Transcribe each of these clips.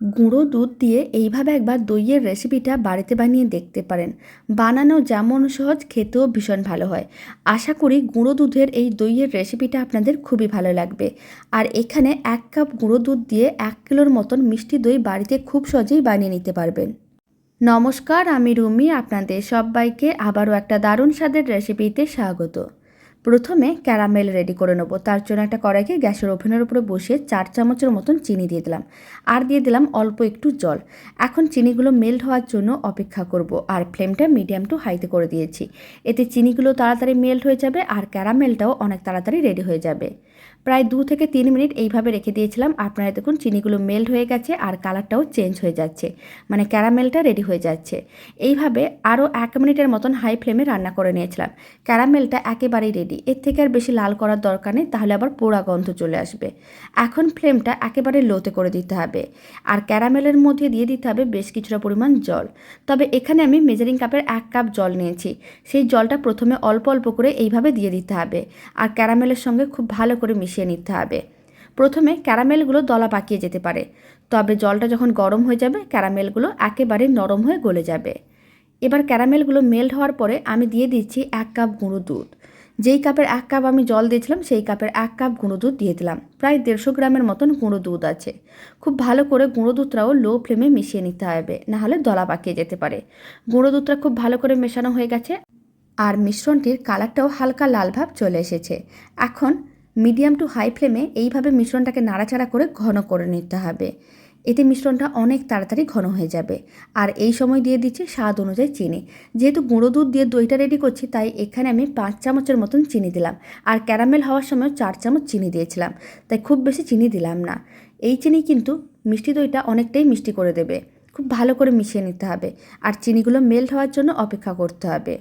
গুঁড়ো দুধ দিয়ে এইভাবে একবার দইয়ের রেসিপিটা বাড়িতে বানিয়ে দেখতে পারেন। বানানো যেমন সহজ, খেতেও ভীষণ ভালো হয়। আশা করি গুঁড়ো দুধের এই দইয়ের রেসিপিটা আপনাদের খুবই ভালো লাগবে। আর এখানে এক কাপ গুঁড়ো দুধ দিয়ে এক কিলোর মতন মিষ্টি দই বাড়িতে খুব সহজেই বানিয়ে নিতে পারবেন। নমস্কার, আমি রুমি, আপনাদের সবাইকে আবারও একটা দারুণ স্বাদের রেসিপিতে স্বাগত। প্রথমে ক্যারামেল রেডি করে নেব। তার জন্য একটা কড়াইকে গ্যাসের ওভেনের উপরে বসিয়ে চার চামচের মতন চিনি দিয়ে দিলাম। আর দিয়ে দিলাম অল্প একটু জল। এখন চিনিগুলো মেল্ট হওয়ার জন্য অপেক্ষা করব আর ফ্লেমটা মিডিয়াম টু হাইতে করে দিয়েছি। এতে চিনিগুলো তাড়াতাড়ি মেল্ট হয়ে যাবে আর ক্যারামেলটাও অনেক তাড়াতাড়ি রেডি হয়ে যাবে। প্রায় দু থেকে তিন মিনিট এইভাবে রেখে দিয়েছিলাম। আপনারা দেখুন চিনিগুলো মেল্ট হয়ে গেছে আর কালারটাও চেঞ্জ হয়ে যাচ্ছে। মানে ক্যারামেলটা রেডি হয়ে যাচ্ছে। এইভাবে আরও এক মিনিটের মতন হাই ফ্লেমে রান্না করে নিয়েছিলাম। ক্যারামেলটা একেবারেই রেডি এর থেকে আর বেশি লাল করার দরকার নেই, তাহলে আবার পোড়া গন্ধ চলে আসবে। এখন ফ্লেমটা একেবারে লোতে করে দিতে হবে। আর ক্যারামেলের মধ্যে দিয়ে দিতে হবে বেশ কিছুটা পরিমাণ জল। তবে এখানে আমি মেজারিং কাপের এক কাপ জল নিয়েছি। সেই জলটা প্রথমে অল্প অল্প করে এইভাবে দিয়ে দিতে হবে। আর ক্যারামেলের সঙ্গে খুব ভালো করে মিশিয়ে নিতে হবে। প্রথমে ক্যারামেলগুলো দলা পাকিয়ে যেতে পারে। তবে জলটা যখন গরম হয়ে যাবে, ক্যারামেলগুলো একেবারে নরম হয়ে গলে যাবে। এবার ক্যারামেলগুলো মেল্ট হওয়ার পরে আমি দিয়ে দিচ্ছি এক কাপ গুঁড়ো দুধ। যেই কাপের এক কাপ আমি জল দিয়েছিলাম, সেই কাপের এক কাপ গুঁড়ো দুধ দিয়ে দিলাম। প্রায় দেড়শো গ্রামের মতন গুঁড়ো দুধ আছে। খুব ভালো করে গুঁড়ো দুধটাও লো ফ্লেমে মিশিয়ে নিতে হবে নাহলে দলা পাকিয়ে যেতে পারে। গুঁড়ো দুধটা খুব ভালো করে মেশানো হয়ে গেছে আর মিশ্রণটির কালারটাও হালকা লাল ভাব চলে এসেছে। এখন মিডিয়াম টু হাই ফ্লেমে এইভাবে মিশ্রণটাকে নাড়াচাড়া করে ঘন করে নিতে হবে। এতে মিশ্রণটা অনেক তাড়াতাড়ি ঘন হয়ে যাবে। আর এই সময় দিয়ে দিচ্ছি স্বাদ অনুযায়ী চিনি। যেহেতু গুঁড়ো দুধ দিয়ে দইটা রেডি করছি, তাই এখানে আমি পাঁচ চামচের মতন চিনি দিলাম। আর ক্যারামেল হওয়ার সময় চার চামচ চিনি দিয়েছিলাম, তাই খুব বেশি চিনি দিলাম না। এই চিনি কিন্তু মিষ্টি দইটা অনেকটাই মিষ্টি করে দেবে। খুব ভালো করে মিশিয়ে নিতে হবে। আর চিনিগুলো মেল্ট হওয়ার জন্য অপেক্ষা করতে হবে।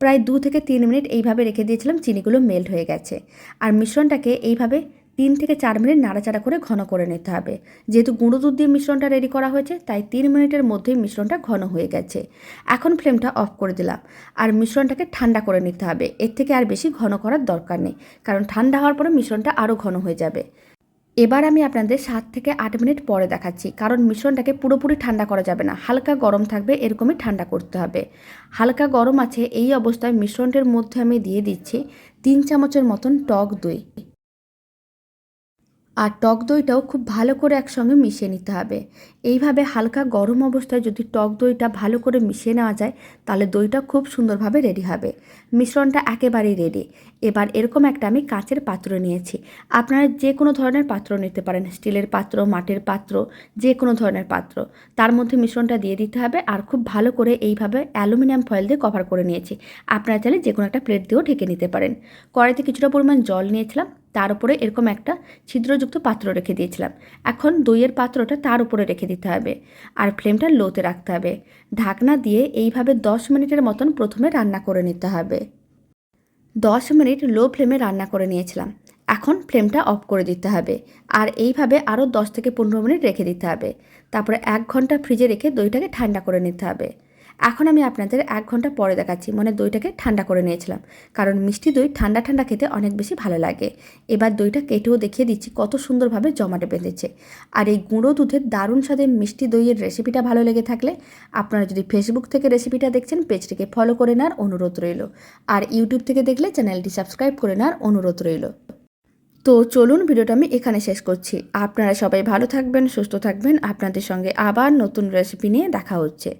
প্রায় দু থেকে তিন মিনিট এইভাবে রেখে দিয়েছিলাম, চিনিগুলো মেল্ট হয়ে গেছে। আর মিশ্রণটাকে এইভাবে তিন থেকে চার মিনিট নাড়াচাড়া করে ঘন করে নিতে হবে। যেহেতু গুঁড়ো দুধ দিয়ে মিশ্রণটা রেডি করা হয়েছে, তাই তিন মিনিটের মধ্যেই মিশ্রণটা ঘন হয়ে গেছে। এখন ফ্লেমটা অফ করে দিলাম। আর মিশ্রণটাকে ঠান্ডা করে নিতে হবে। এর থেকে আর বেশি ঘন করার দরকার নেই, কারণ ঠান্ডা হওয়ার পরে মিশ্রণটা আরও ঘন হয়ে যাবে। এবার আমি আপনাদের সাত থেকে আট মিনিট পরে দেখাচ্ছি, কারণ মিশ্রণটাকে পুরোপুরি ঠান্ডা করা যাবে না। হালকা গরম থাকবে, এরকমই ঠান্ডা করতে হবে। হালকা গরম আছে, এই অবস্থায় মিশ্রণটির মধ্যে আমি দিয়ে দিচ্ছি তিন চামচের মতন টক দই। আর টক দইটাও খুব ভালো করে একসঙ্গে মিশিয়ে নিতে হবে। এইভাবে হালকা গরম অবস্থায় যদি টক দইটা ভালো করে মিশিয়ে নেওয়া যায়, তাহলে দইটা খুব সুন্দরভাবে রেডি হবে। মিশ্রণটা একেবারেই রেডি এবার এরকম একটা আমি কাঁচের পাত্র নিয়েছি। আপনারা যে কোনো ধরনের পাত্র নিতে পারেন, স্টিলের পাত্র, মাটির পাত্র, যে কোনো ধরনের পাত্র। তার মধ্যে মিশ্রণটা দিয়ে দিতে হবে আর খুব ভালো করে এইভাবে অ্যালুমিনিয়াম ফয়েল দিয়ে কভার করে নিয়েছি। আপনারা চাইলে যে কোনো একটা প্লেট দিয়েও ঢেকে নিতে পারেন। কড়াইতে কিছুটা পরিমাণ জল নিয়েছিলাম। তার উপরে এরকম একটা ছিদ্রযুক্ত পাত্র রেখে দিয়েছিলাম। এখন দইয়ের পাত্রটা তার উপরে রেখে দিতে হবে আর ফ্লেমটা লোতে রাখতে হবে। ঢাকনা দিয়ে এইভাবে দশ মিনিটের মতন প্রথমে রান্না করে নিতে হবে। দশ মিনিট লো ফ্লেমে রান্না করে নিয়েছিলাম। এখন ফ্লেমটা অফ করে দিতে হবে আর এইভাবে আরও দশ থেকে পনেরো মিনিট রেখে দিতে হবে। তারপরে এক ঘণ্টা ফ্রিজে রেখে দইটাকে ঠান্ডা করে নিতে হবে। এখন আমি আপনাদের এক ঘণ্টা পরে দেখাচ্ছি। মানে দইটাকে ঠান্ডা করে নিয়েছিলাম। কারণ মিষ্টি দই ঠান্ডা ঠান্ডা খেতে অনেক বেশি ভালো লাগে। এবার দইটা কেটেও দেখিয়ে দিচ্ছি কত সুন্দরভাবে জমাটে বেঁধেছে। আর এই গুঁড়ো দুধের দারুণ স্বাদের মিষ্টি দইয়ের রেসিপিটা ভালো লেগে থাকলে আপনারা যদি ফেসবুক থেকে রেসিপিটা দেখছেন, পেজটিকে ফলো করে নেওয়ার অনুরোধ রইল। আর ইউটিউব থেকে দেখলে চ্যানেলটি সাবস্ক্রাইব করে নেওয়ার অনুরোধ রইল। তো চলুন ভিডিওটা আমি এখানে শেষ করছি। আপনারা সবাই ভালো থাকবেন, সুস্থ থাকবেন। আপনাদের সঙ্গে আবার নতুন রেসিপি নিয়ে দেখা হচ্ছে।